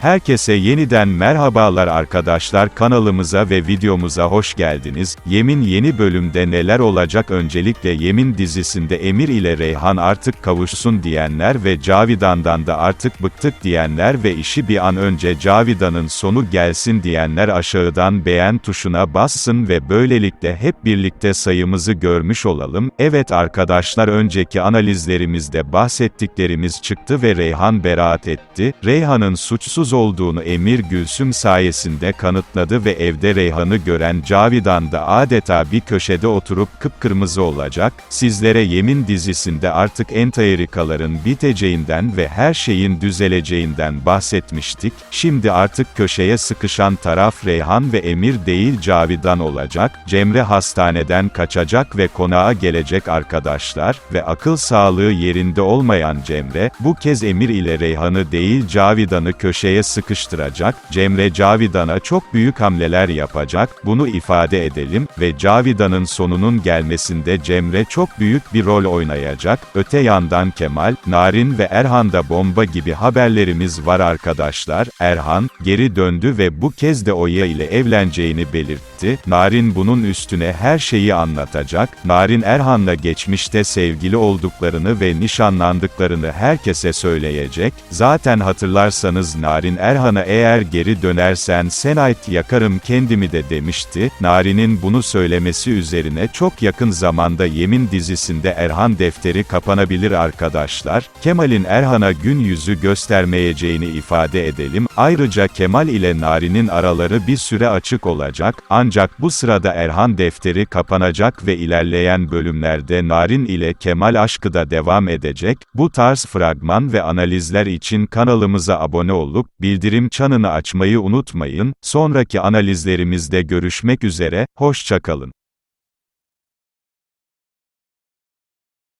Herkese yeniden merhabalar arkadaşlar kanalımıza ve videomuza hoş geldiniz. Yemin yeni bölümde neler olacak öncelikle Yemin dizisinde Emir ile Reyhan artık kavuşsun diyenler ve Cavidan'dan da artık bıktık diyenler ve işi bir an önce Cavidan'ın sonu gelsin diyenler aşağıdan beğen tuşuna bassın ve böylelikle hep birlikte sayımızı görmüş olalım. Evet arkadaşlar önceki analizlerimizde bahsettiklerimiz çıktı ve Reyhan beraat etti. Reyhan'ın suçsuz olduğunu Emir Gülsüm sayesinde kanıtladı ve evde Reyhan'ı gören Cavidan da adeta bir köşede oturup kıpkırmızı olacak. Sizlere Yemin dizisinde artık entrikaların biteceğinden ve her şeyin düzeleceğinden bahsetmiştik. Şimdi artık köşeye sıkışan taraf Reyhan ve Emir değil Cavidan olacak. Cemre hastaneden kaçacak ve konağa gelecek arkadaşlar ve akıl sağlığı yerinde olmayan Cemre, bu kez Emir ile Reyhan'ı değil Cavidan'ı köşeye sıkıştıracak, Cemre Cavidan'a çok büyük hamleler yapacak, bunu ifade edelim ve Cavidan'ın sonunun gelmesinde Cemre çok büyük bir rol oynayacak. Öte yandan Kemal, Narin ve Erhan'da bomba gibi haberlerimiz var arkadaşlar. Erhan, geri döndü ve bu kez de Oya ile evleneceğini belirtti. Narin bunun üstüne her şeyi anlatacak. Narin Erhan'la geçmişte sevgili olduklarını ve nişanlandıklarını herkese söyleyecek. Zaten hatırlarsanız Narin Erhan'a eğer geri dönersen Senait yakarım kendimi de demişti. Narin'in bunu söylemesi üzerine çok yakın zamanda Yemin dizisinde Erhan defteri kapanabilir arkadaşlar. Kemal'in Erhan'a gün yüzü göstermeyeceğini ifade edelim. Ayrıca Kemal ile Narin'in araları bir süre açık olacak. Ancak bu sırada Erhan defteri kapanacak ve ilerleyen bölümlerde Narin ile Kemal aşkı da devam edecek. Bu tarz fragman ve analizler için kanalımıza abone olup bildirim çanını açmayı unutmayın. Sonraki analizlerimizde görüşmek üzere, hoşçakalın.